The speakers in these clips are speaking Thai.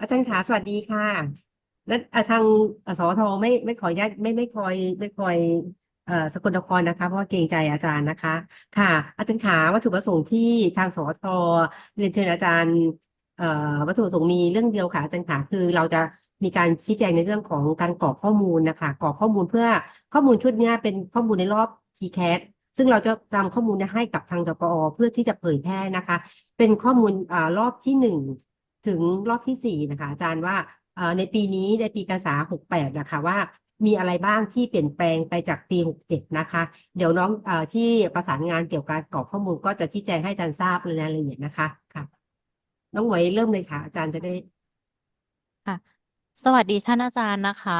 อาจารย์ขาสวัสดีค่ะ และทางสวทไม่ไม่ขออนุญาตไม่ไม่คอยไม่คอยเอ่อสกลนครนะคะ เพราะว่าเกรงใจอาจารย์นะคะ ค่ะ อาจารย์ขาวัตถุประสงค์ที่ทางสวทเรียนเชิญอาจารย์เอ่อวัตถุประสงค์มีเรื่องเดียวค่ะอาจารย์ขาคือเราจะมีการชี้แจงในเรื่องของการกรอกข้อมูลนะคะกรอกข้อมูลเพื่อข้อมูลชุดนี้เป็นข้อมูลในรอบ TCAT ซึ่งเราจะนำข้อมูลนี้ให้กับทางจปอเพื่อที่จะเผยแพร่นะคะ เป็นข้อมูลอรอบที่หนึ่ง ถึงรอบที่สี่นะคะ อาจารย์ว่าในปีนี้ในปีการศึกษาหกแปดนะคะว่ามีอะไรบ้างที่เปลี่ยนแปลงไปจากปีหกเจ็ดนะคะ เดี๋ยวน้องอที่ประสานงานเกี่ยวกับกรอกข้อมูลก็จะชี้แจงให้อาจารย์ทราบรายละเอียดนะคะค่ะน้องหวยเริ่มเลยค่ะ อาจารย์จะได้ค่ะ สวัสดีท่านอาจารย์นะคะ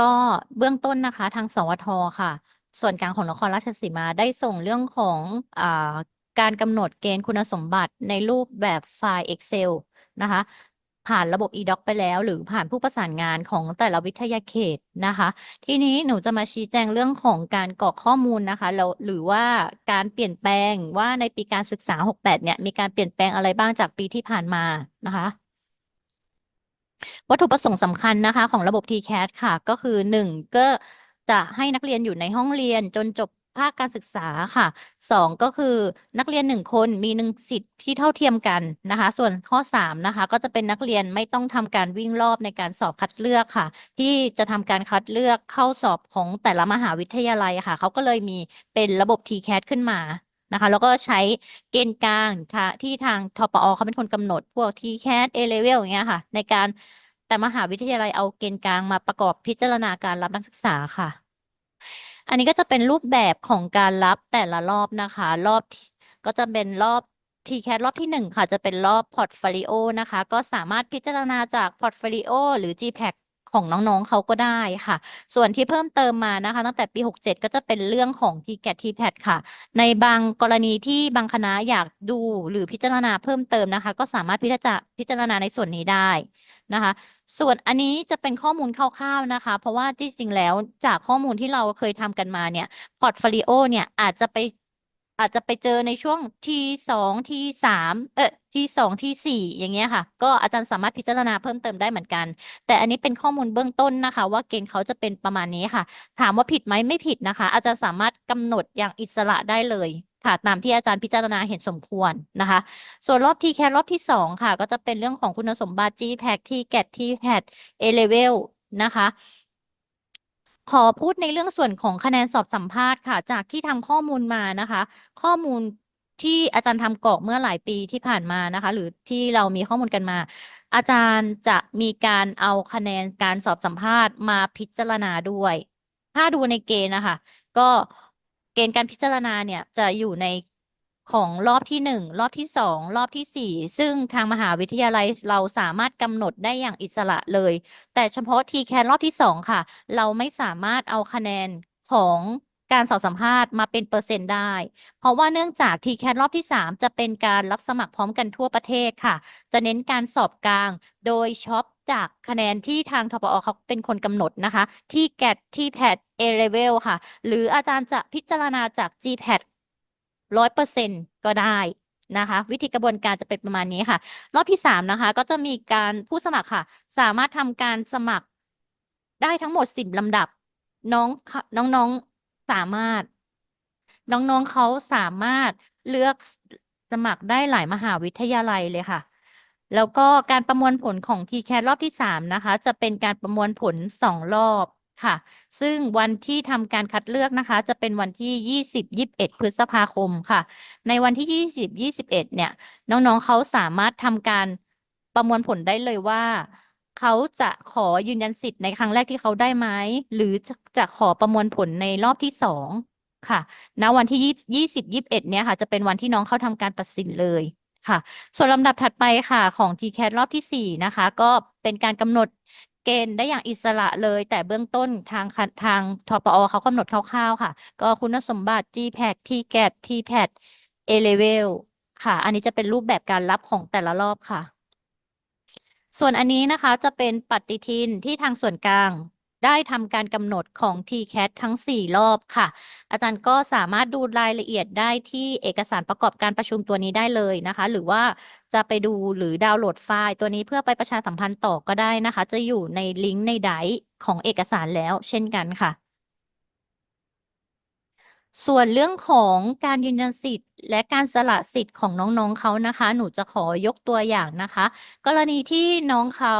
ก็เบื้องต้นนะคะ ทางสวทค่ะ ส่วนกลางของนครราชสีมาได้ส่งเรื่องของอการกำหนดเกณฑ์คุณสมบัติในรูปแบบไฟล์ Excel นะคะ ผ่านระบบ eDoc ไปแล้ว หรือผ่านผู้ประสานงานของแต่ละวิทยาเขตนะคะ ทีนี้หนูจะมาชี้แจงเรื่องของการกรอกข้อมูลนะคะแล้วหรือว่าการเปลี่ยนแปลงว่าในปีการศึกษา 68 เนี่ย มีการเปลี่ยนแปลงอะไรบ้างจากปีที่ผ่านมานะคะวัตถุประสงค์สำคัญนะคะ ของระบบ TCAS ค่ะ ก็คือหนึ่งก็จะให้นักเรียนอยู่ในห้องเรียนจนจบ ภาคการศึกษาค่ะสองก็คือนักเรียนหนึ่งคนมีหนึ่งสิทธิ์ที่เท่าเทียมกันนะคะ ส่วนข้อสามนะคะก็จะเป็นนักเรียนไม่ต้องทำการวิ่งรอบในการสอบคัดเลือกค่ะ ที่จะทำการคัดเลือกเข้าสอบของแต่ละมหาวิทยาลัยค่ะเขาก็เลยมีเป็นระบบ TCAS ขึ้นมานะคะแล้วก็ใช้เกณฑ์กลางที่ทางทปอเขาเป็นคนกำหนด พวก TCAT A level อย่างเงี้ยค่ะ ในการแต่มหาวิทยาลัยเอาเกณฑ์กลางมาประกอบพิจารณาการรับนักศึกษาค่ะ อันนี้ก็จะเป็นรูปแบบของการรับแต่ละรอบนะคะ รอบก็จะเป็นรอบ TCAT รอบที่หนึ่งค่ะ จะเป็นรอบพอร์ตโฟลิโอนะคะ ก็สามารถพิจารณาจากพอร์ตโฟลิโอหรือ GPAC ของน้องๆเขาก็ได้ค่ะ ส่วนที่เพิ่มเติมมานะคะ ตั้งแต่ปี 67 ก็จะเป็นเรื่องของ TCAT TPAT ค่ะ ในบางกรณีที่บางคณะอยากดูหรือพิจารณาเพิ่มเติมนะคะ ก็สามารถพิจารณาในส่วนนี้ได้ นะคะ ส่วนอันนี้จะเป็นข้อมูลคร่าวๆนะคะ เพราะว่าที่จริงแล้วจากข้อมูลที่เราเคยทำกันมาเนี่ยพอร์ตโฟลิโอเนี่ยอาจจะไปอาจจะไปเจอในช่วงทีสองทีสามเออทีสองทีสี่อย่างเงี้ยค่ะ ก็อาจารย์สามารถพิจารณาเพิ่มเติมได้เหมือนกัน แต่อันนี้เป็นข้อมูลเบื้องต้นนะคะ ว่าเกณฑ์เขาจะเป็นประมาณนี้ค่ะ ถามว่าผิดไหมไม่ผิดนะคะ อาจารย์สามารถกำหนดอย่างอิสระได้เลย ค่ะตามที่อาจารย์พิจารณาเห็นสมควรนะคะ ส่วนรอบ TCAT รอบที่สองค่ะ ก็จะเป็นเรื่องของคุณสมบัติ GPAC TCAT TPAT A level นะคะขอพูดในเรื่องส่วนของคะแนนสอบสัมภาษณ์ค่ะ จากที่ทำข้อมูลมานะคะ ข้อมูลที่อาจารย์ทำกรอกเมื่อหลายปีที่ผ่านมานะคะ หรือที่เรามีข้อมูลกันมา อาจารย์จะมีการเอาคะแนนการสอบสัมภาษณ์มาพิจารณาด้วย ถ้าดูในเกณฑ์นะคะ ก็ เกณฑ์การพิจารณาเนี่ยจะอยู่ในของรอบที่หนึ่งรอบที่สองรอบที่สี่ซึ่งทางมหาวิทยาลัยเราสามารถกำหนดได้อย่างอิสระเลย แต่เฉพาะ TCAT รอบที่สองค่ะ เราไม่สามารถเอาคะแนนของการสอบสัมภาษณ์มาเป็นเปอร์เซ็นต์ได้ เพราะว่าเนื่องจาก TCAT รอบที่ 3 จะเป็นการรับสมัครพร้อมกันทั่วประเทศค่ะ จะเน้นการสอบกลาง โดยช็อป จากคะแนนที่ทางทปอเขาเป็นคนกำหนดนะคะ ที่ GAT ที่ PAT A level ค่ะ หรืออาจารย์จะพิจารณาจาก GPAT ร้อยเปอร์เซ็นต์ก็ได้นะคะ วิธีกระบวนการจะเป็นประมาณนี้ค่ะ รอบที่สามนะคะ ก็จะมีการผู้สมัครค่ะ สามารถทำการสมัครได้ทั้งหมดสิบลำดับ น้องน้องๆสามารถ น้องๆเขาสามารถเลือกสมัครได้หลายมหาวิทยาลัยเลยค่ะ แล้วก็การประมวลผลของ TCAT รอบที่สามนะคะ จะเป็นการประมวลผลสองรอบค่ะ ซึ่งวันที่ทำการคัดเลือกนะคะ จะเป็นวันที่ยี่สิบยี่สิบเอ็ดพฤษภาคมค่ะ ในวันที่ยี่สิบยี่สิบเอ็ดเนี่ยน้องๆเขาสามารถทำการประมวลผลได้เลยว่าเขาจะขอยืนยันสิทธิ์ในครั้งแรกที่เขาได้ไหมหรือจะจะขอประมวลผลในรอบที่สองค่ะ ณ วันที่ยี่สิบยี่สิบเอ็ดเนี่ยค่ะ จะเป็นวันที่น้องเข้าทำการตัดสินเลย ค่ะ ส่วนลำดับถัดไปค่ะของ TCAT รอบที่สี่นะคะ ก็เป็นการกำหนดเกณฑ์ได้อย่างอิสระเลย แต่เบื้องต้นทางทางทปอเขากำหนดคร่าวๆค่ะ ก็คุณสมบัติ GPAC TCAT TPAT A level ค่ะ อันนี้จะเป็นรูปแบบการรับของแต่ละรอบค่ะ ส่วนอันนี้นะคะจะเป็นปฏิทินที่ทางส่วนกลาง ได้ทำการกำหนดของ TCAT ทั้ง 4 รอบค่ะ อาจารย์ก็สามารถดูรายละเอียดได้ที่เอกสารประกอบการประชุมตัวนี้ได้เลยนะคะ หรือว่าจะไปดูหรือดาวน์โหลดไฟล์ตัวนี้เพื่อไปประชาสัมพันธ์ต่อก็ได้นะคะ จะอยู่ในลิงก์ในไดร์ของเอกสารแล้วเช่นกันค่ะส่วนเรื่องของการยืนยันสิทธิ์ และการสละสิทธิ์ของน้องๆเขานะคะ หนูจะขอยกตัวอย่างนะคะ กรณีที่น้องเขา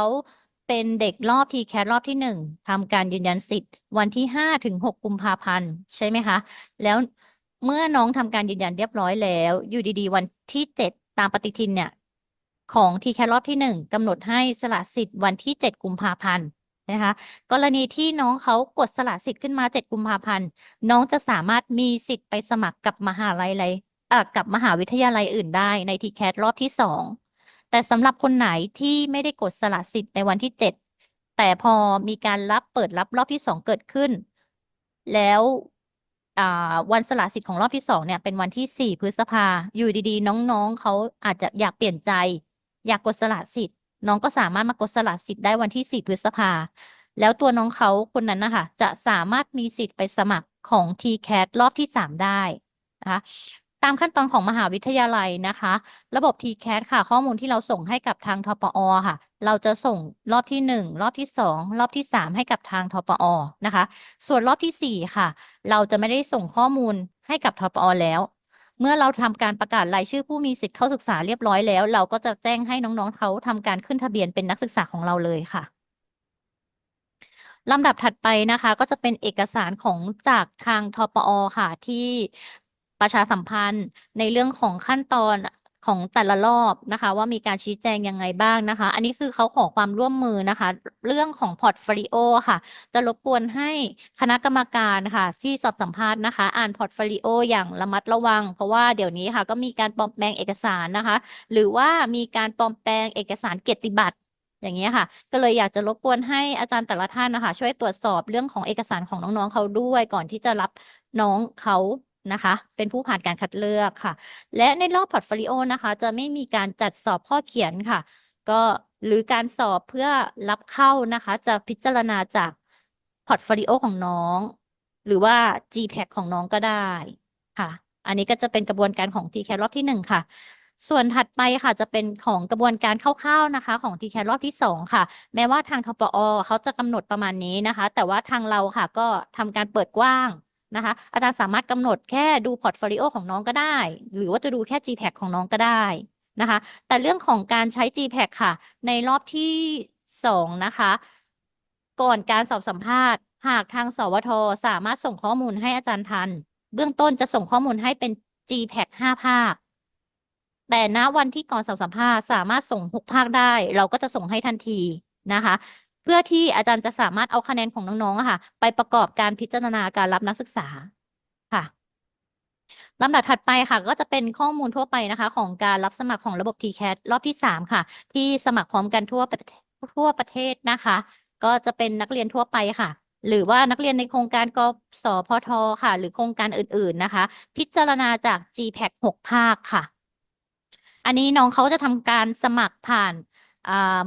เป็นเด็กรอบ TCAT รอบที่หนึ่งทำการยืนยันสิทธิ์ วันที่ห้าถึงหกกุมภาพันธ์ใช่ไหมคะ แล้วเมื่อน้องทำการยืนยันเรียบร้อยแล้ว อยู่ดีๆ วันที่เจ็ดตามปฏิทินเนี่ยของ TCAT รอบที่หนึ่งกำหนดให้สละสิทธิ์วันที่เจ็ดกุมภาพันธ์นะคะกรณีที่น้องเขากดสละสิทธิ์ขึ้นมาเจ็ดกุมภาพันธ์น้องจะสามารถมีสิทธิ์ไปสมัครกับมหาลัยอะไรกับมหาวิทยาลัยอื่นได้ใน TCAT รอบที่สอง แต่สำหรับคนไหนที่ไม่ได้กดสละสิทธิ์ในวันที่เจ็ดแต่พอมีการรับเปิดรับรอบที่สองเกิดขึ้น แล้ววันสละสิทธิ์ของรอบที่สองเนี่ยเป็นวันที่สี่พฤษภา อยู่ดีๆ น้องๆเขาอาจจะอยากเปลี่ยนใจ อยากกดสละสิทธิ์ น้องก็สามารถมากดสละสิทธิ์ได้วันที่สี่พฤษภา แล้วตัวน้องเขาคนนั้นนะคะจะสามารถมีสิทธิ์ไปสมัครของ TCAT รอบที่สามได้นะคะ ตามขั้นตอนของมหาวิทยาลัยนะคะ ระบบ TCAT ค่ะ ข้อมูลที่เราส่งให้กับทางทปอค่ะ เราจะส่งรอบที่หนึ่งรอบที่สองรอบที่สามให้กับทางทปอนะคะ ส่วนรอบที่สี่ค่ะ เราจะไม่ได้ส่งข้อมูลให้กับทปอแล้ว เมื่อเราทำการประกาศรายชื่อผู้มีสิทธิ์เข้าศึกษาเรียบร้อยแล้ว เราก็จะแจ้งให้น้องๆเขาทำการขึ้นทะเบียนเป็นนักศึกษาของเราเลยค่ะลำดับถัดไปนะคะ ก็จะเป็นเอกสารของจากทางทปอค่ะที่ ประชาสัมพันธ์ในเรื่องของขั้นตอนของแต่ละรอบนะคะ ว่ามีการชี้แจงยังไงบ้างนะคะ อันนี้คือเขาขอความร่วมมือนะคะ เรื่องของพอร์ตโฟลิโอค่ะ จะรบกวนให้คณะกรรมการค่ะ ที่สอบสัมภาษณ์นะคะ อ่านพอร์ตโฟลิโออย่างระมัดระวัง เพราะว่าเดี๋ยวนี้ค่ะ ก็มีการปลอมแปลงเอกสารนะคะ หรือว่ามีการปลอมแปลงเอกสารเกียรติบัตรอย่างเงี้ค่ะ ก็เลยอยากจะรบกวนให้อาจารย์แต่ละท่านนะคะ ช่วยตรวจสอบเรื่องของเอกสารของน้องๆเขาด้วยก่อนที่จะรับน้องเขา นะคะ เป็นผู้ผ่านการคัดเลือกค่ะ และในรอบพอร์ตโฟลิโอนะคะ จะไม่มีการจัดสอบข้อเขียนค่ะ ก็หรือการสอบเพื่อรับเข้านะคะ จะพิจารณาจากพอร์ตโฟลิโอของน้อง หรือว่า GPAC ของน้องก็ได้ค่ะ อันนี้ก็จะเป็นกระบวนการของ t c a รอบที่หนึ่งค่ะส่วนถัดไปค่ะจะเป็นของกระบวนการคร่าวๆนะคะ ของ TCAT รอบที่สองค่ะ แม้ว่าทางทปอเขาจะกำหนดประมาณนี้นะคะ แต่ว่าทางเราค่ะก็ทำการเปิดกว้าง นะคะ อาจารย์สามารถกำหนดแค่ดูพอร์ตโฟลิโอของน้องก็ได้ หรือว่าจะดูแค่ GPAC ของน้องก็ได้นะคะ แต่เรื่องของการใช้ GPAC ค่ะ ในรอบที่สองนะคะ ก่อนการสอบสัมภาษณ์ หากทางสวทสามารถส่งข้อมูลให้อาจารย์ทัน เบื้องต้นจะส่งข้อมูลให้เป็น GPAC ห้าภาค แต่ณวันที่ก่อนสอบสัมภาษณ์สามารถส่งหกภาคได้ เราก็จะส่งให้ทันทีนะคะ เพื่อที่อาจารย์จะสามารถเอาคะแนนของน้องๆค่ะ ไปประกอบการพิจารณาการรับนักศึกษาค่ะลำดับถัดไปค่ะ ก็จะเป็นข้อมูลทั่วไปนะคะ ของการรับสมัครของระบบ TCAT รอบที่สามค่ะ ที่สมัครพร้อมกันทั่วทั่วประเทศนะคะ ก็จะเป็นนักเรียนทั่วไปค่ะ หรือว่านักเรียนในโครงการกสพทค่ะ หรือโครงการอื่นๆนะคะ พิจารณาจาก GPAC หกภาคค่ะ อันนี้น้องเขาจะทำการสมัครผ่าน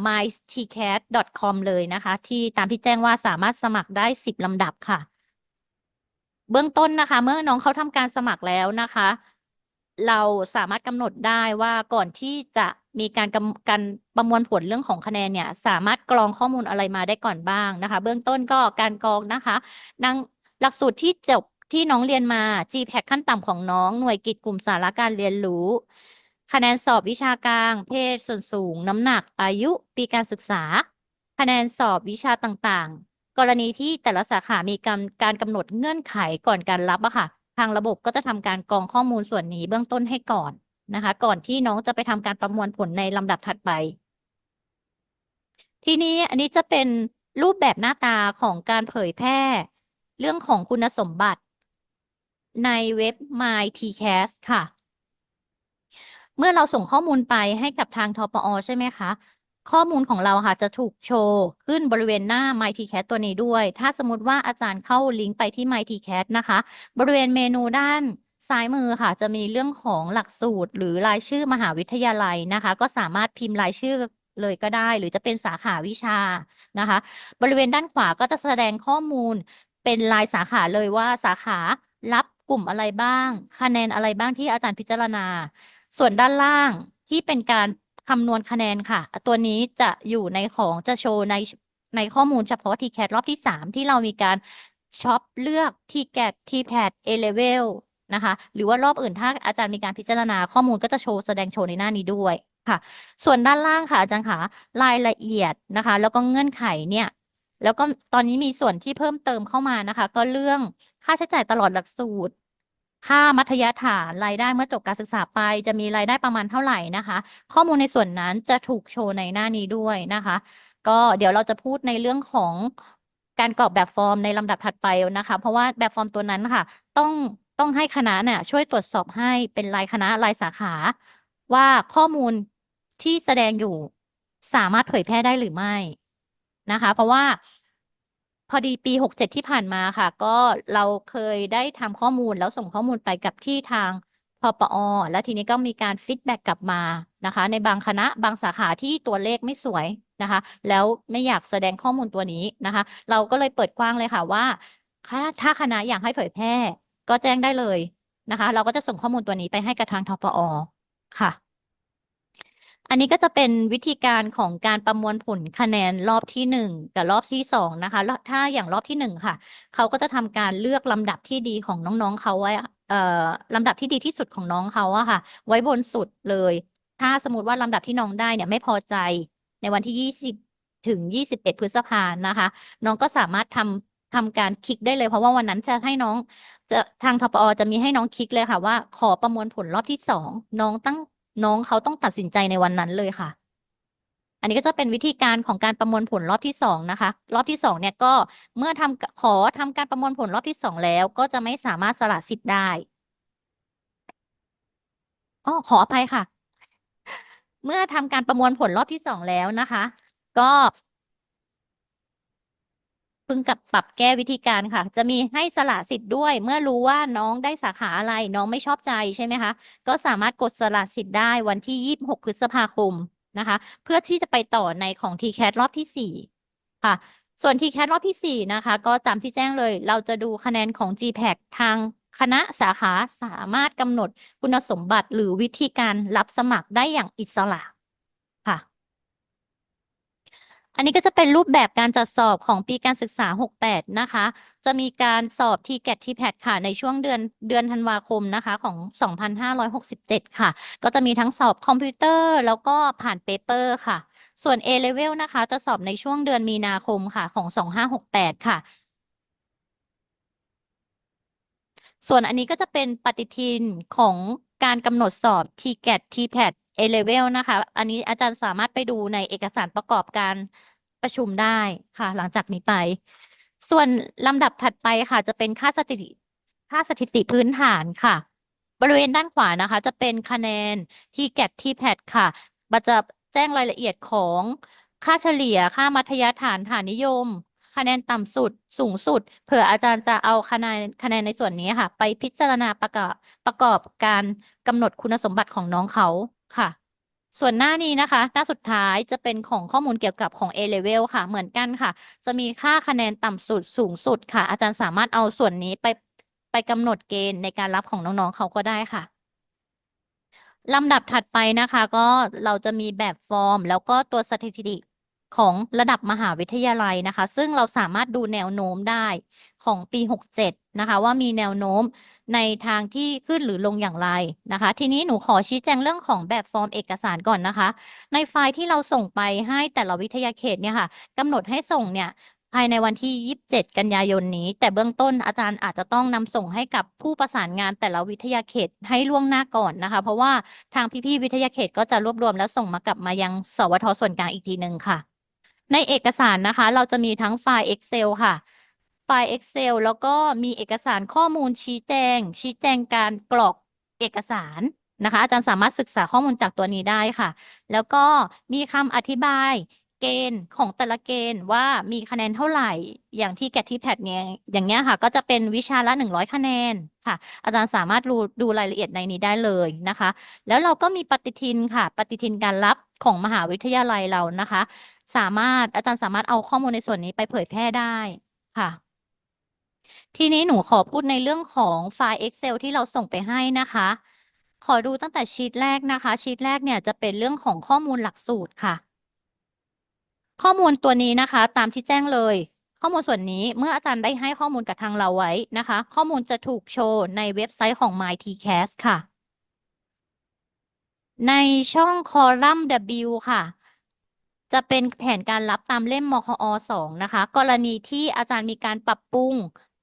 mytcat.com เลยนะคะ ที่ตามที่แจ้งว่าสามารถสมัครได้สิบลำดับค่ะ เบื้องต้นนะคะ เมื่อน้องเขาทำการสมัครแล้วนะคะ เราสามารถกำหนดได้ว่าก่อนที่จะมีการกำการประมวลผลเรื่องของคะแนนเนี่ย สามารถกรองข้อมูลอะไรมาได้ก่อนบ้างนะคะ เบื้องต้นก็การกรองนะคะนังหลักสูตรที่จบที่น้องเรียนมา GPAC ขั้นต่ำของน้องหน่วยกิตกลุ่มสาระการเรียนรู้ คะแนนสอบวิชากลาง เพศส่วนสูง น้ำหนัก อายุ ปีการศึกษา คะแนนสอบวิชาต่างๆ กรณีที่แต่ละสาขามีการการกำหนดเงื่อนไขก่อนการรับอะค่ะ ทางระบบก็จะทำการกรองข้อมูลส่วนนี้เบื้องต้นให้ก่อนนะคะ ก่อนที่น้องจะไปทำการประมวลผลในลำดับถัดไป ทีนี้อันนี้จะเป็นรูปแบบหน้าตาของการเผยแพร่ เรื่องของคุณสมบัติ ในเว็บ mytcast ค่ะ เมื่อเราส่งข้อมูลไปให้กับทางทปอใช่ไหมคะ ข้อมูลของเราค่ะจะถูกโชว์ขึ้นบริเวณหน้า MyTCAT ตัวนี้ด้วย ถ้าสมมติว่าอาจารย์เข้าลิงก์ไปที่ MyTCAT นะคะ บริเวณเมนูด้านซ้ายมือค่ะ จะมีเรื่องของหลักสูตร หรือรายชื่อมหาวิทยาลัยนะคะ ก็สามารถพิมพ์รายชื่อเลยก็ได้ หรือจะเป็นสาขาวิชานะคะ บริเวณด้านขวาก็จะแสดงข้อมูลเป็นรายสาขาเลยว่าสาขารับกลุ่มอะไรบ้าง คะแนนอะไรบ้างที่อาจารย์พิจารณา ส่วนด้านล่างที่เป็นการคำนวณคะแนนค่ะ ตัวนี้จะอยู่ในของจะโชว์ในในข้อมูลเฉพาะ TCAT รอบที่ 3 ที่เรามีการช็อปเลือก TCAT TPAT A level นะคะหรือว่ารอบอื่นถ้าอาจารย์มีการพิจารณาข้อมูลก็จะโชว์แสดงโชว์ในหน้านี้ด้วยค่ะ ส่วนด้านล่างค่ะอาจารย์คะรายละเอียดนะคะ แล้วก็เงื่อนไขเนี่ยแล้วก็ตอนนี้มีส่วนที่เพิ่มเติมเข้ามานะคะ ก็เรื่องค่าใช้จ่ายตลอดหลักสูตร ค่ามัธยฐานรายได้เมื่อจบการศึกษาไป จะมีรายได้ประมาณเท่าไหร่นะคะ ข้อมูลในส่วนนั้นจะถูกโชว์ในหน้านี้ด้วยนะคะ ก็เดี๋ยวเราจะพูดในเรื่องของการกรอกแบบฟอร์มในลำดับถัดไปนะคะ เพราะว่าแบบฟอร์มตัวนั้นค่ะ ต้องต้องให้คณะเนี่ยช่วยตรวจสอบให้เป็นรายคณะรายสาขา ว่าข้อมูลที่แสดงอยู่สามารถเผยแพร่ได้หรือไม่นะคะ เพราะว่า พอดีปีหกเจ็ดที่ผ่านมาค่ะ ก็เราเคยได้ทำข้อมูลแล้วส่งข้อมูลไปกับที่ทางพปอ แล้วทีนี้ก็มีการฟีดแบ็กกลับมานะคะ ในบางคณะบางสาขาที่ตัวเลขไม่สวยนะคะ แล้วไม่อยากแสดงข้อมูลตัวนี้นะคะ เราก็เลยเปิดกว้างเลยค่ะว่าถ้าถ้าคณะอยากให้เผยแพร่ ก็แจ้งได้เลยนะคะ เราก็จะส่งข้อมูลตัวนี้ไปให้กับทางทปอ ค่ะ อันนี้ก็จะเป็นวิธีการของการประมวลผลคะแนนรอบที่หนึ่งกับรอบที่สองนะคะแล้วถ้าอย่างรอบที่หนึ่งค่ะ เขาก็จะทำการเลือกลำดับที่ดีของน้องๆเขาไว้ลำดับที่ดีที่สุดของน้องเขาอะค่ะ ไว้บนสุดเลย ถ้าสมมติว่าลำดับที่น้องได้เนี่ยไม่พอใจในวันที่ยี่สิบถึงยี่สิบเอ็ดพฤษภานะคะ น้องก็สามารถทำทำการคลิกได้เลยเพราะว่าวันนั้นจะให้น้องจะทางทปอจะมีให้น้องคลิกเลยค่ะว่า ขอประมวลผลรอบที่สองน้องตั้ง น้องเขาต้องตัดสินใจในวันนั้นเลยค่ะ อันนี้ก็จะเป็นวิธีการของการประมวลผลรอบที่สองนะคะ รอบที่สองเนี่ยก็เมื่อทำขอทำการประมวลผลรอบที่สองแล้ว ก็จะไม่สามารถสละสิทธิ์ได้อ๋อขออภัยค่ะ เมื่อทำการประมวลผลรอบที่สองแล้วนะคะ ก็ พิ่งกับปรับแก้วิธีการค่ะ จะมีให้สละสิทธิ์ด้วย เมื่อรู้ว่าน้องได้สาขาอะไร น้องไม่ชอบใจใช่ไหมคะ ก็สามารถกดสละสิทธิ์ได้วันที่ยี่สิบหกพฤษภาคมนะคะ เพื่อที่จะไปต่อในของ TCAT รอบที่สี่ค่ะ ส่วน TCAT รอบที่สี่นะคะ ก็ตามที่แจ้งเลย เราจะดูคะแนนของ GPAC ทางคณะสาขาสามารถกำหนดคุณสมบัติหรือวิธีการรับสมัครได้อย่างอิสระ อันนี้ก็จะเป็นรูปแบบการจัดสอบของปีการศึกษา 68 นะคะ จะมีการสอบ TCAT TPAT ค่ะ ในช่วงเดือนเดือนธันวาคมนะคะของ 2567 ค่ะ ก็จะมีทั้งสอบคอมพิวเตอร์ แล้วก็ผ่านเปเปอร์ค่ะ ส่วน A level นะคะ จะสอบในช่วงเดือนมีนาคมค่ะของ 2568 ค่ะส่วนอันนี้ก็จะเป็นปฏิทินของการกำหนดสอบ TCAT TPAT A level นะคะ อันนี้อาจารย์สามารถไปดูในเอกสารประกอบการประชุมได้ค่ะ หลังจากนี้ไป ส่วนลำดับถัดไปค่ะ จะเป็นค่าสถิติค่าสถิติพื้นฐานค่ะ บริเวณด้านขวานะคะ จะเป็นคะแนน TCAT TPAT ค่ะมันจะแจ้งรายละเอียดของค่าเฉลี่ยค่ามัธยฐานฐานนิยม คะแนนต่ำสุดสูงสุด เผื่ออาจารย์จะเอาคะแนนคะแนนในส่วนนี้ค่ะ ไปพิจารณาประกอบประกอบการกำหนดคุณสมบัติของน้องเขา ค่ะ ส่วนหน้านี้นะคะ หน้าสุดท้ายจะเป็นของข้อมูลเกี่ยวกับของ A level ค่ะ เหมือนกันค่ะ จะมีค่าคะแนนต่ำสุดสูงสุดค่ะ อาจารย์สามารถเอาส่วนนี้ไปไปกำหนดเกณฑ์ในการรับของน้องๆเขาก็ได้ค่ะลำดับถัดไปนะคะ ก็เราจะมีแบบฟอร์ม แล้วก็ตัวสถิติของระดับมหาวิทยาลัยนะคะ ซึ่งเราสามารถดูแนวโน้มได้ของปี 67 นะคะ ว่ามีแนวโน้ม ในทางที่ขึ้นหรือลงอย่างไรนะคะ ทีนี้หนูขอชี้แจงเรื่องของแบบฟอร์มเอกสารก่อนนะคะ ในไฟล์ที่เราส่งไปให้แต่ละวิทยาเขตเนี่ยค่ะกำหนดให้ส่งเนี่ยภายในวันที่ 27 กันยายนนี้ แต่เบื้องต้นอาจารย์อาจจะต้องนำส่งให้กับผู้ประสานงานแต่ละวิทยาเขตให้ล่วงหน้าก่อนนะคะ เพราะว่าทางพี่ๆวิทยาเขตก็จะรวบรวมแล้วส่งมากลับมายังสวทส่วนกลางอีกทีหนึ่งค่ะ ในเอกสารนะคะ เราจะมีทั้งไฟล์ Excel ค่ะ ไฟล์ Excel แล้วก็มีเอกสารข้อมูลชี้แจง ชี้แจงการกรอกเอกสารนะคะ อาจารย์สามารถศึกษาข้อมูลจากตัวนี้ได้ค่ะ แล้วก็มีคำอธิบายเกณฑ์ของแต่ละเกณฑ์ว่ามีคะแนนเท่าไหร่ อย่างที่แกที่แพทเนี่ยอย่างเงี้ยค่ะ ก็จะเป็นวิชาละหนึ่งร้อยคะแนนค่ะ อาจารย์สามารถดูดูรายละเอียดในนี้ได้เลยนะคะ แล้วเราก็มีปฏิทินค่ะ ปฏิทินการรับของมหาวิทยาลัยเรานะคะ สามารถอาจารย์สามารถเอาข้อมูลในส่วนนี้ไปเผยแพร่ได้ค่ะ ทีนี้หนูขอพูดในเรื่องของไฟล์ Excel ที่เราส่งไปให้นะคะ ขอดูตั้งแต่ชีตแรกนะคะ ชีตแรกเนี่ยจะเป็นเรื่องของข้อมูลหลักสูตรค่ะ ข้อมูลตัวนี้นะคะ ตามที่แจ้งเลย ข้อมูลส่วนนี้เมื่ออาจารย์ได้ให้ข้อมูลกับทางเราไว้นะคะ ข้อมูลจะถูกโชว์ในเว็บไซต์ของ mytcast ค่ะ ในช่องคอลัมน์ W ค่ะจะเป็นแผนการรับตามเล่มมคอสองนะคะ กรณีที่อาจารย์มีการปรับปรุง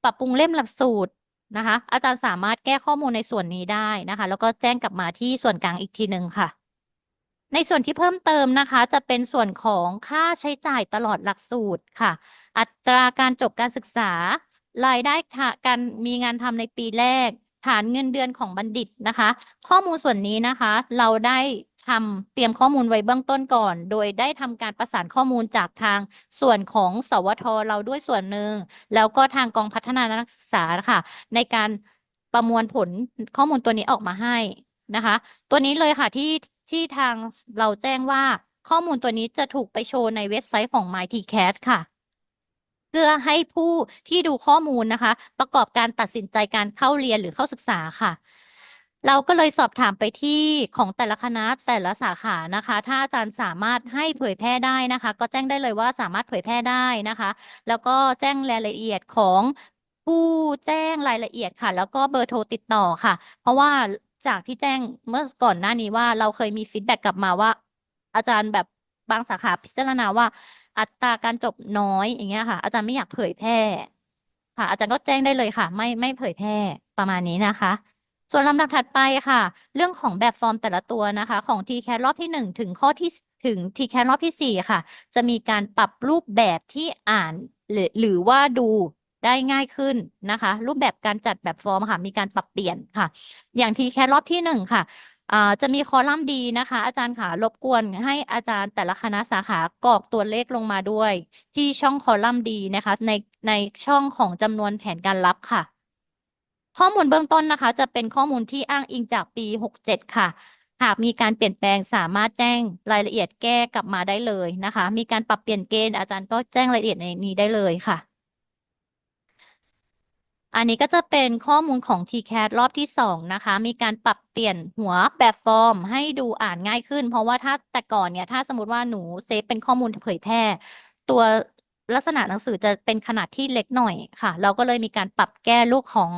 ปรับปรุงเล่มหลักสูตรนะคะ อาจารย์สามารถแก้ข้อมูลในส่วนนี้ได้นะคะ แล้วก็แจ้งกลับมาที่ส่วนกลางอีกทีหนึ่งค่ะ ในส่วนที่เพิ่มเติมนะคะ จะเป็นส่วนของค่าใช้จ่ายตลอดหลักสูตรค่ะ อัตราการจบการศึกษา รายได้การมีงานทำในปีแรก ฐานเงินเดือนของบัณฑิตนะคะ ข้อมูลส่วนนี้นะคะ เราได้ทำเตรียมข้อมูลไว้เบื้องต้นก่อน โดยได้ทำการประสานข้อมูลจากทางส่วนของสวทเราด้วยส่วนหนึ่ง แล้วก็ทางกองพัฒนานักศึกษาค่ะ ในการประมวลผลข้อมูลตัวนี้ออกมาให้นะคะ ตัวนี้เลยค่ะที่ที่ทางเราแจ้งว่าข้อมูลตัวนี้จะถูกไปโชว์ในเว็บไซต์ของ MyTCAS ค่ะ เพื่อให้ผู้ที่ดูข้อมูลนะคะ ประกอบการตัดสินใจการเข้าเรียนหรือเข้าศึกษาค่ะ เราก็เลยสอบถามไปที่ของแต่ละคณะแต่ละสาขานะคะ ถ้าอาจารย์สามารถให้เผยแพร่ได้นะคะ ก็แจ้งได้เลยว่าสามารถเผยแพร่ได้นะคะ แล้วก็แจ้งรายละเอียดของผู้แจ้งรายละเอียดค่ะ แล้วก็เบอร์โทรติดต่อค่ะ เพราะว่าจากที่แจ้งเมื่อก่อนหน้านี้ว่าเราเคยมีฟีดแบ็กกลับมาว่า อาจารย์แบบบางสาขาพิจารณาว่า อัตราการจบน้อยอย่างเงี้ยค่ะ อาจารย์ไม่อยากเผยแพร่ค่ะ อาจารย์ก็แจ้งได้เลยค่ะ ไม่ไม่เผยแพร่ประมาณนี้นะคะ ส่วนลำดับถัดไปค่ะ เรื่องของแบบฟอร์มแต่ละตัวนะคะ ของ TCAT รอบที่หนึ่งถึงข้อที่ถึง TCAT รอบที่สี่ค่ะ จะมีการปรับรูปแบบที่อ่านหรือหรือว่าดูได้ง่ายขึ้นนะคะ รูปแบบการจัดแบบฟอร์มค่ะ มีการปรับเปลี่ยนค่ะ อย่าง TCAT รอบที่หนึ่งค่ะ อ่าจะมีคอลัมน์ดีนะคะ อาจารย์ค่ะรบกวนให้อาจารย์แต่ละคณะสาขากรอกตัวเลขลงมาด้วย ที่ช่องคอลัมน์ดีนะคะ ในในช่องของจำนวนแผนการรับค่ะ ข้อมูลเบื้องต้นนะคะ จะเป็นข้อมูลที่อ้างอิงจากปี 67 ค่ะ หากมีการเปลี่ยนแปลงสามารถแจ้งรายละเอียดแก้กลับมาได้เลยนะคะ มีการปรับเปลี่ยนเกณฑ์อาจารย์ก็แจ้งรายละเอียดในนี้ได้เลยค่ะ อันนี้ก็จะเป็นข้อมูลของ TCAT รอบที่สองนะคะ มีการปรับเปลี่ยนหัวแบบฟอร์มให้ดูอ่านง่ายขึ้น เพราะว่าถ้าแต่ก่อนเนี่ย ถ้าสมมติว่าหนูเซฟเป็นข้อมูลเผยแพร่ ตัวลักษณะหนังสือจะเป็นขนาดที่เล็กหน่อยค่ะ เราก็เลยมีการปรับแก้ลูกของ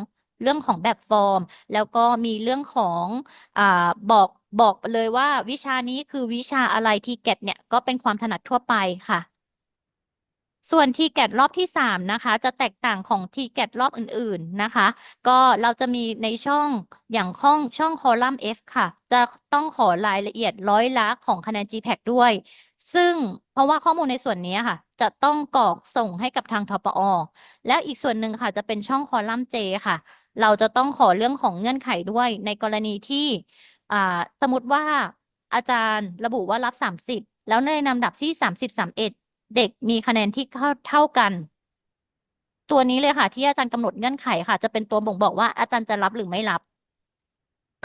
เรื่องของแบบฟอร์ม แล้วก็มีเรื่องของอบอกบอกเลยว่าวิชานี้คือวิชาอะไร TCAT เนี่ยก็เป็นความถนัดทั่วไปค่ะ ส่วน TCAT รอบที่สามนะคะ จะแตกต่างของ TCAT รอบอื่นๆนะคะ ก็เราจะมีในช่องอย่างช่องช่องคอลัมน์ F ค่ะ จะต้องขอรายละเอียดร้อยละของคะแนน GPAC ด้วย ซึ่งเพราะว่าข้อมูลในส่วนนี้ค่ะ จะต้องกรอกส่งให้กับทางทปอ แล้วอีกส่วนหนึ่งค่ะ จะเป็นช่องคอลัมน์ J ค่ะ เราจะต้องขอเรื่องของเงื่อนไขด้วย ในกรณีที่สมมติว่าอาจารย์ระบุว่ารับสามสิบแล้วในลำดับที่สามสิบสาม เด็กมีคะแนนที่เท่าเท่ากัน ตัวนี้เลยค่ะ ที่อาจารย์กำหนดเงื่อนไขค่ะ จะเป็นตัวบ่งบอกว่าอาจารย์จะรับหรือไม่รับ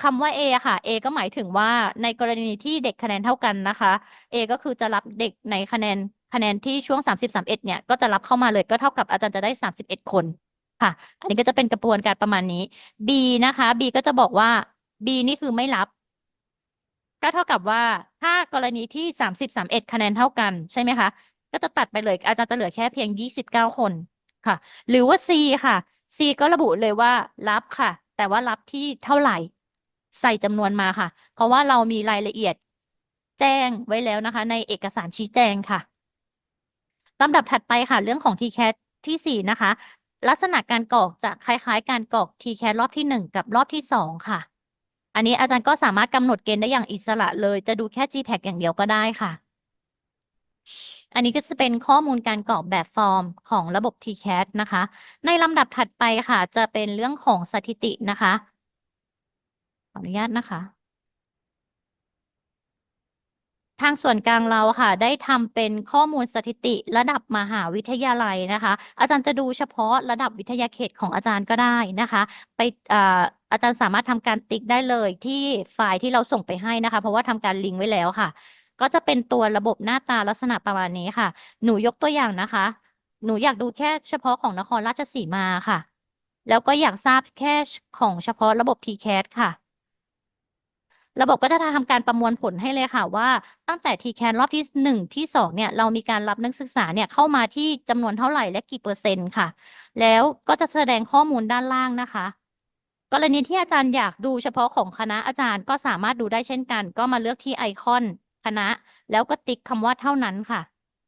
คำว่า A อค่ะ A ก็หมายถึงว่าในกรณีที่เด็กคะแนนเท่ากันนะคะ A ก็คือจะรับเด็กในคะแนนคะแนนที่ช่วงสามสิบสามเอ็ดเนี่ย ก็จะรับเข้ามาเลยก็เท่ากับอาจารย์จะได้สามสิบเอ็ดคนค่ะ อันนี้ก็จะเป็นกระบวนการประมาณนี้ B นะคะ B ก็จะบอกว่า B นี่คือไม่รับ ก็เท่ากับว่าถ้ากรณีที่สามสิบสามเอ็ดคะแนนเท่ากันใช่ไหมคะ ก็จะตัดไปเลยอาจารย์จะเหลือแค่เพียงยี่สิบเก้าคนค่ะ หรือว่า C ค่ะ C ก็ระบุเลยว่ารับค่ะ แต่ว่ารับที่เท่าไหร่ ใส่จำนวนมาค่ะ เพราะว่าเรามีรายละเอียดแจ้งไว้แล้วนะคะ ในเอกสารชี้แจงค่ะลำดับถัดไปค่ะ เรื่องของ TCAT ที่สี่นะคะ ลักษณะการกรอกจะคล้ายๆ การกรอก TCAT รอบที่หนึ่งกับรอบที่สองค่ะ อันนี้อาจารย์ก็สามารถกำหนดเกณฑ์ได้อย่างอิสระเลย จะดูแค่ GPAC อย่างเดียวก็ได้ค่ะ อันนี้ก็จะเป็นข้อมูลการกรอกแบบฟอร์มของระบบ TCAT นะคะ ในลำดับถัดไปค่ะ จะเป็นเรื่องของสถิตินะคะ ขออนุญาตนะคะทางส่วนกลางเราค่ะ ได้ทำเป็นข้อมูลสถิติระดับมหาวิทยาลัยนะคะ อาจารย์จะดูเฉพาะระดับวิทยาเขตของอาจารย์ก็ได้นะคะ ไปออาจารย์สามารถทำการติ๊กได้เลยที่ไฟล์ที่เราส่งไปให้นะคะ เพราะว่าทำการลิงก์ไว้แล้วค่ะ ก็จะเป็นตัวระบบหน้าตาลักษณะประมาณนี้ค่ะ หนูยกตัวอย่างนะคะ หนูอยากดูแค่เฉพาะของนครราชสีมาค่ะ แล้วก็อยากทราบแค่ของเฉพาะระบบ TCAS ค่ะ ระบบก็จะทำการประมวลผลให้เลยค่ะว่า ตั้งแต่ TCAS รอบที่หนึ่งที่สองเนี่ย เรามีการรับนักศึกษาเนี่ยเข้ามาที่จำนวนเท่าไหร่และกี่เปอร์เซ็นต์ค่ะ แล้วก็จะแสดงข้อมูลด้านล่างนะคะกรณีที่อาจารย์อยากดูเฉพาะของคณะอาจารย์ก็สามารถดูได้เช่นกัน ก็มาเลือกที่ไอคอน คณะ แล้วก็ติ๊กคำว่าเท่านั้นค่ะ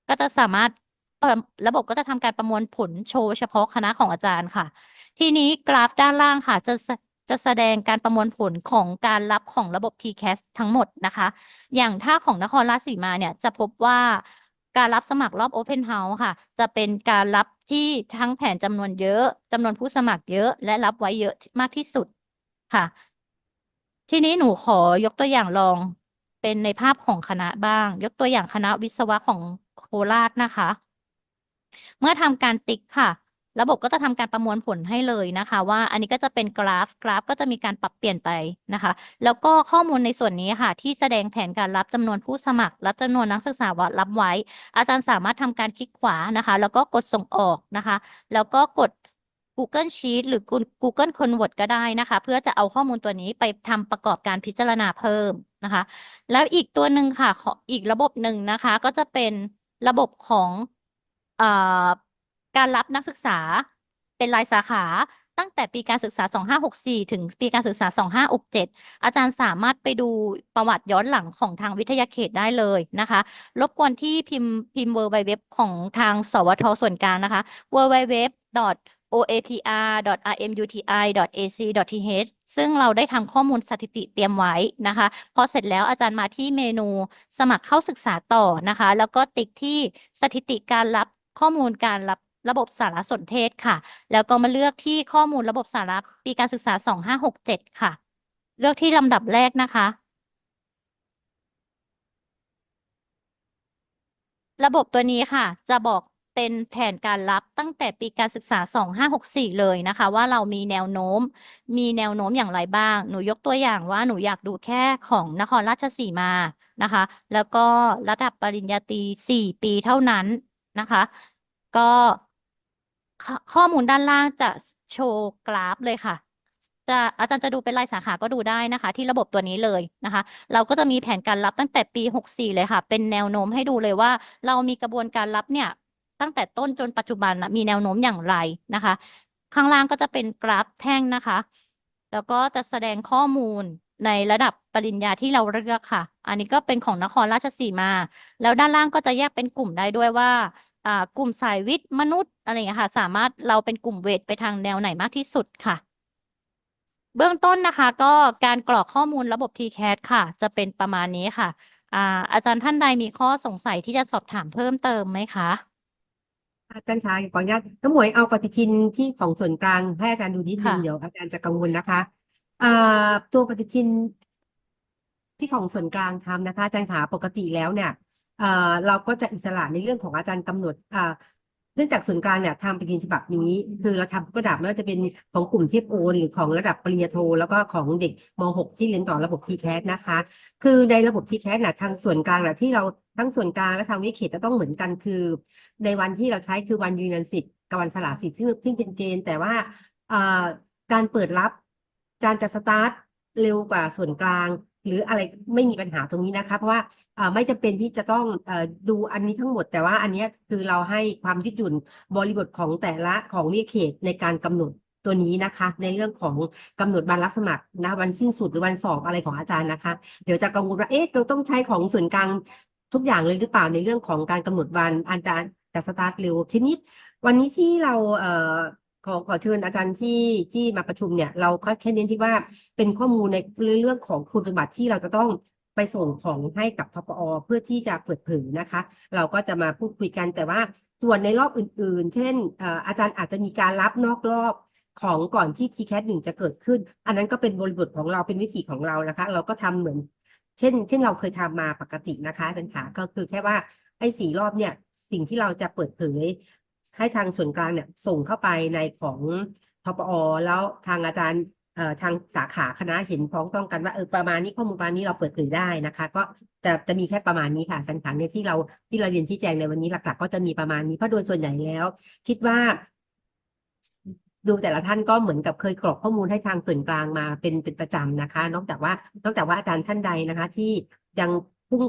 ก็จะสามารถระบบก็จะทำการประมวลผลโชว์เฉพาะคณะของอาจารย์ค่ะ ทีนี้กราฟด้านล่างค่ะ จะจะแสดงการประมวลผลของการรับของระบบ TCAS ทั้งหมดนะคะ อย่างถ้าของนครราชสีมาเนี่ยจะพบว่าการรับสมัครรอบ Open House ค่ะ จะเป็นการรับที่ทั้งแผนจำนวนเยอะจำนวนผู้สมัครเยอะ และรับไว้เยอะมากที่สุดค่ะ ทีนี้หนูขอยกตัวอย่างลอง เป็นในภาพของคณะบ้าง ยกตัวอย่างคณะวิศวะของโคราชนะคะ เมื่อทำการติ๊กค่ะ ระบบก็จะทำการประมวลผลให้เลยนะคะ ว่าอันนี้ก็จะเป็นกราฟกราฟก็จะมีการปรับเปลี่ยนไปนะคะ แล้วก็ข้อมูลในส่วนนี้ค่ะ ที่แสดงแผนการรับจำนวนผู้สมัครและจำนวนนักศึกษาว่ารับไว้ อาจารย์สามารถทำการคลิกขวานะคะ แล้วก็กดส่งออกนะคะ แล้วก็กด Google Sheet หรือ Google Convert ก็ได้นะคะ เพื่อจะเอาข้อมูลตัวนี้ไปทำประกอบการพิจารณาเพิ่มนะคะ แล้วอีกตัวหนึ่งค่ะอีกระบบหนึ่งนะคะ ก็จะเป็นระบบของอการรับนักศึกษาเป็นรายสาขาตั้งแต่ปีการศึกษา 2564 ถึงปีการศึกษา 2567 อาจารย์สามารถไปดูประวัติย้อนหลังของทางวิทยาเขตได้เลยนะคะ รบกวนที่พิมพ์พิมพ์ www ของทางสวทส่วนกลางนะคะ www oapr.rmuti.ac.th ซึ่งเราได้ทำข้อมูลสถิติเตรียมไว้นะคะ พอเสร็จแล้วอาจารย์มาที่เมนูสมัครเข้าศึกษาต่อนะคะ แล้วก็ติ๊กที่สถิติการรับข้อมูลการรับระบบสารสนเทศค่ะ แล้วก็มาเลือกที่ข้อมูลระบบสารปีการศึกษา 2567 ค่ะ เลือกที่ลำดับแรกนะคะ ระบบตัวนี้ค่ะ จะบอก เป็นแผนการรับตั้งแต่ปีการศึกษา 2564 เลยนะคะ ว่าเรามีแนวโน้ม มีแนวโน้มอย่างไรบ้าง หนูยกตัวอย่างว่าหนูอยากดูแค่ของนครราชสีมานะคะ แล้วก็ระดับปริญญาตรี 4 ปีเท่านั้นนะคะ ก็ข้อมูลด้านล่างจะโชว์กราฟเลยค่ะจะอาจารย์จะดูเป็นรายสาขาก็ดูได้นะคะ ที่ระบบตัวนี้เลยนะคะ เราก็จะมีแผนการรับตั้งแต่ปี 64 เลยค่ะ เป็นแนวโน้มให้ดูเลยว่า เรามีกระบวนการรับเนี่ย ตั้งแต่ต้นจนปัจจุบันนะมีแนวโน้มอย่างไรนะคะ ข้างล่างก็จะเป็นกราฟแท่งนะคะ แล้วก็จะแสดงข้อมูลในระดับปริญญาที่เราเลือกค่ะ อันนี้ก็เป็นของนครราชสีมา แล้วด้านล่างก็จะแยกเป็นกลุ่มได้ด้วยว่ากลุ่มสายวิทย์มนุษย์อะไรอย่างเงี้ยค่ะ สามารถเราเป็นกลุ่มเวทไปทางแนวไหนมากที่สุดค่ะ เบื้องต้นนะคะ ก็การกรอกข้อมูลระบบ TCAS ค่ะ จะเป็นประมาณนี้ค่ะอาอาจารย์ท่านใดมีข้อสงสัยที่จะสอบถามเพิ่มเติมไหมคะ อาจารย์คะขออนุญาตน้องหมวยเอาปฏิทินที่ของส่วนกลางให้อาจารย์ดูนิดนึงค่ะ เดี๋ยวอาจารย์จะกังวลนะคะอ่าตัวปฏิทินที่ของส่วนกลางทำนะคะ อาจารย์ขาปกติแล้วเนี่ยเอ่อเราก็จะอิสระในเรื่องของอาจารย์กำหนดอ่าเนื่องจากส่วนกลางเนี่ยทำปฏิทินฉบับนี้ คือเราทำระดับไม่ว่าจะเป็นของกลุ่มเทียบโอนหรือของระดับปริญญาโท แล้วก็ของเด็กม .6 ที่เรียนต่อระบบ TCAS นะคะ คือในระบบ TCAS น่ะทางส่วนกลางน่ะที่เราทั้งส่วนกลางและทางวิเขตจะต้องเหมือนกันคือ ในวันที่เราใช้คือวันยืนยันสิทธิ์กับวันสละสิทธิ์ซึ่งซึ่งเป็นเกณฑ์แต่ว่าการเปิดรับการจะสตาร์ทเร็วกว่าส่วนกลาง หรืออะไรไม่มีปัญหาตรงนี้นะคะเพราะว่าไม่จำเป็นที่จะต้องอดูอันนี้ทั้งหมด แต่ว่าอันนี้คือเราให้ความยืดหยุ่นบริบทของแต่ละของวิเขตในการกำหนดตัวนี้นะคะ ในเรื่องของกำหนดวันรับสมัครนะวันสิ้นสุดหรือวันสอบอะไรของอาจารย์นะคะ เดี๋ยวจะกังวลว่าเอ๊ะเราต้องใช้ของส่วนกลางทุกอย่างเลยหรือเปล่าในเรื่องของการกำหนดวันอาจารย์จะสตาร์ทเร็วทีนี้วันนี้ที่เราเขอขอเชิญอาจารย์ที่ที่มาประชุมเนี่ยเราก็แค่เน้นที่ว่าเป็นข้อมูลในเรื่องของคุณสมบัติที่เราจะต้องไปส่งของให้กับทปอเพื่อที่จะเปิดเผยนะคะ เราก็จะมาพูดคุยกันแต่ว่าส่วนในรอบอื่นๆ เช่นอาจารย์อาจจะมีการรับนอกรอบของก่อนที่ TCAS หนึ่งจะเกิดขึ้น อันนั้นก็เป็นบริบทของเราเป็นวิธีของเรานะคะ เราก็ทำเหมือน เช่น เช่นเราเคยทำมาปกตินะคะอาจารย์ขาก็คือแค่ว่าไอ้สี่รอบเนี่ยสิ่งที่เราจะเปิดเผย ให้ทางส่วนกลางเนี่ยส่งเข้าไปในของทปอแล้วทางอาจารย์เอ่อทางสาขาคณะเห็นพ้องต้องกันว่าเออประมาณนี้ข้อมูลประมาณนี้เราเปิดเผยได้นะคะ ก็จะจะมีแค่ประมาณนี้ค่ะสันขันเนี่ยที่เราที่เราเรียนชี้แจงในวันนี้หลัก ๆ ก็จะมีประมาณนี้เพราะโดยส่วนใหญ่แล้ว คิดว่าดูแต่ละท่านก็เหมือนกับเคยกรอกข้อมูลให้ทางส่วนกลางมาเป็นเป็นประจำนะคะ นอกจากว่านอกจากว่าอาจารย์ท่านใดนะคะ ที่ยังเพิ่ง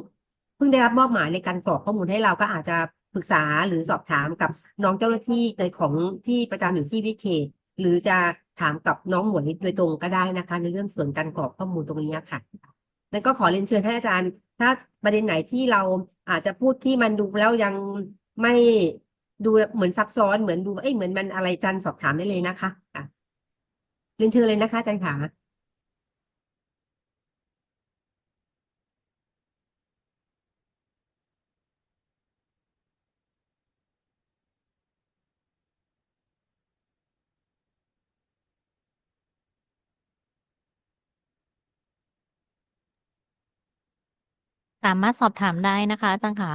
เพิ่งได้รับมอบหมายในการกรอกข้อมูลให้เราก็อาจจะ ปรึกษาหรือสอบถามกับน้องเจ้าหน้าที่ในของที่ประจำอยู่ที่วิเขตหรือจะถามกับน้องหมวยโดยตรงก็ได้นะคะ ในเรื่องส่วนการกรอกข้อมูลตรงนี้ค่ะนั้นก็ขอเรียนเชิญให้อาจารย์ ถ้าประเด็นไหนที่เราอาจจะพูดที่มันดูแล้วยังไม่ดูเหมือนซับซ้อนเหมือนดูเอ้ยเหมือนมันอะไรจันสอบถามได้เลยนะคะะเรียนเชิญเลยนะคะอาจารย์ค่ะ สามารถสอบถามได้นะคะอาจารย์คะ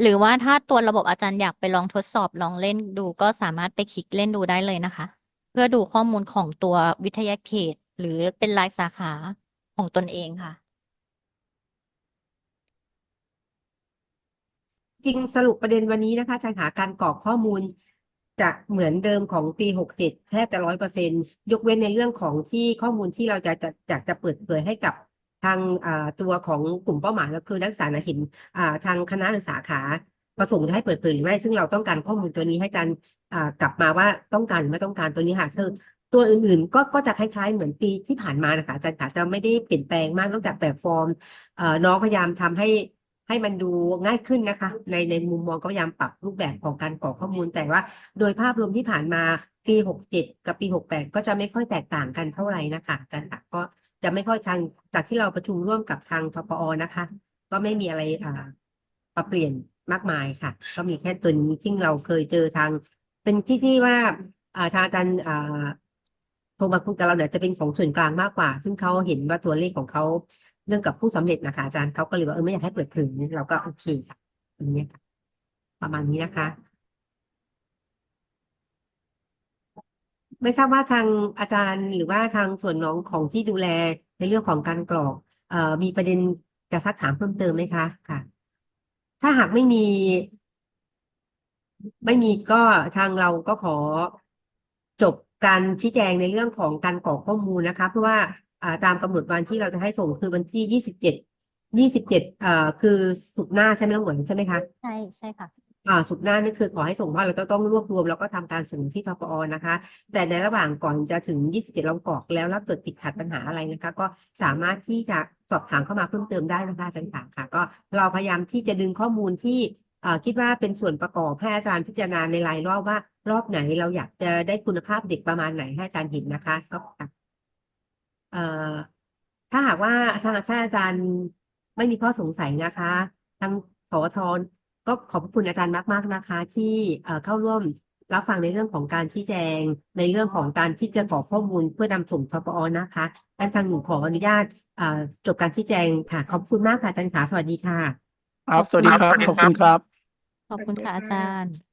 หรือว่าถ้าตัวระบบอาจารย์อยากไปลองทดสอบลองเล่นดู ก็สามารถไปคลิกเล่นดูได้เลยนะคะ เพื่อดูข้อมูลของตัววิทยาเขต หรือเป็นรายสาขาของตนเองค่ะ จริงสรุปประเด็นวันนี้นะคะอาจารย์หาการกรอกข้อมูลจะเหมือนเดิมของปีหกเจ็ดแทบจะร้อยเปอร์เซ็นยกเว้นในเรื่องของที่ข้อมูลที่เราจะจะจะจะเปิดเผยให้กับ ทางตัวของกลุ่มเป้าหมายก็คือนักศึกษาเห็นทางคณะหรือสาขาประสงค์จะให้เปิดเผยหรือไม่ ซึ่งเราต้องการข้อมูลตัวนี้ให้อาจารกลับมาว่าต้องการหรือไม่ต้องการตัวนี้ค่ะคือตัวอื่นๆ ก็ก็จะคล้ายๆเหมือนปีที่ผ่านมานะคะอาจารย์ค่ะจะไม่ได้เปลี่ยนแปลงมากนอกจากแบบฟอร์มน้องพยายามทำให้ให้มันดูง่ายขึ้นนะคะ ในในมุมมองก็พยายามปรับรูปแบบของการกรอกข้อมูล แต่ว่าโดยภาพรวมที่ผ่านมาปีหกเจ็ดกับปีหกแปดก็จะไม่ค่อยแตกต่างกันเท่าไหร่นะคะอาจารย์ค่ะก็ จะไม่ค่อยทางจากที่เราประชุมร่วมกับทางทปอนะคะ ก็ไม่มีอะไรอ่าปรับเปลี่ยนมากมายค่ะ ก็มีแค่ตัวนี้ซึ่งเราเคยเจอทาง เป็นที่ที่ว่าอ่าทางอาจารย์อ่าโทรมาคุยกับเราเนี่ยจะเป็นของส่วนกลางมากกว่า ซึ่งเขาเห็นว่าตัวเลขของเขาเรื่องกับผู้สำเร็จนะคะอาจารย์เขาก็เลยว่าเออไม่อยากให้เปิดเผยเราก็โอเคค่ะตรงนี้ค่ะประมาณนี้นะคะ ไม่ทราบว่าทางอาจารย์หรือว่าทางส่วนน้องของที่ดูแลในเรื่องของการกรอกเอ่อมีประเด็นจะซักถามเพิ่มเติมไหมคะค่ะ ถ้าหากไม่มี ไม่มีก็ทางเราก็ขอจบการชี้แจงในเรื่องของการกรอกข้อมูลนะคะ เพราะว่าอ่าตามกำหนดวันที่เราจะให้ส่งคือวันที่ยี่สิบเจ็ดยี่สิบเจ็ดเอ่อคือศุกร์หน้าใช่ไหมน้องเหมือนใช่ไหมคะ ใช่ใช่ค่ะ อ่าศุกร์หน้านี่คือขอให้ส่งว่าเราจะต้องรวบรวมแล้วก็ทำการส่งที่ทปอนะคะ แต่ในระหว่างก่อนจะถึง 27เรากอกแล้วแล้วเกิดติดขัดปัญหาอะไรนะคะ ก็สามารถที่จะสอบถามเข้ามาเพิ่มเติมได้นะคะอาจารย์ค่ะค่ะ ก็เราพยายามที่จะดึงข้อมูลที่อ่อคิดว่าเป็นส่วนประกอบให้อาจารย์พิจารณาในรายรอบว่ารอบไหนเราอยากจะได้คุณภาพเด็กประมาณไหนให้อาจารย์เห็นนะคะก็ค่ะเอ่อถ้าหากว่าทางอาจารย์ไม่มีข้อสงสัยนะคะ ทางสวท ก็ขอบคุณอาจารย์มาก ๆ นะคะ ที่เอ่อเข้าร่วมรับฟังในเรื่องของการชี้แจง ในเรื่องของการที่จะกรอกข้อมูลเพื่อนำส่งทปอนะคะดังทางหนูขออนุญาตเอ่อจบการชี้แจงค่ะ ขอบคุณมากค่ะอาจารย์ขาสวัสดีค่ะ ครับ สวัสดีครับ ขอบคุณครับ ขอบคุณค่ะอาจารย์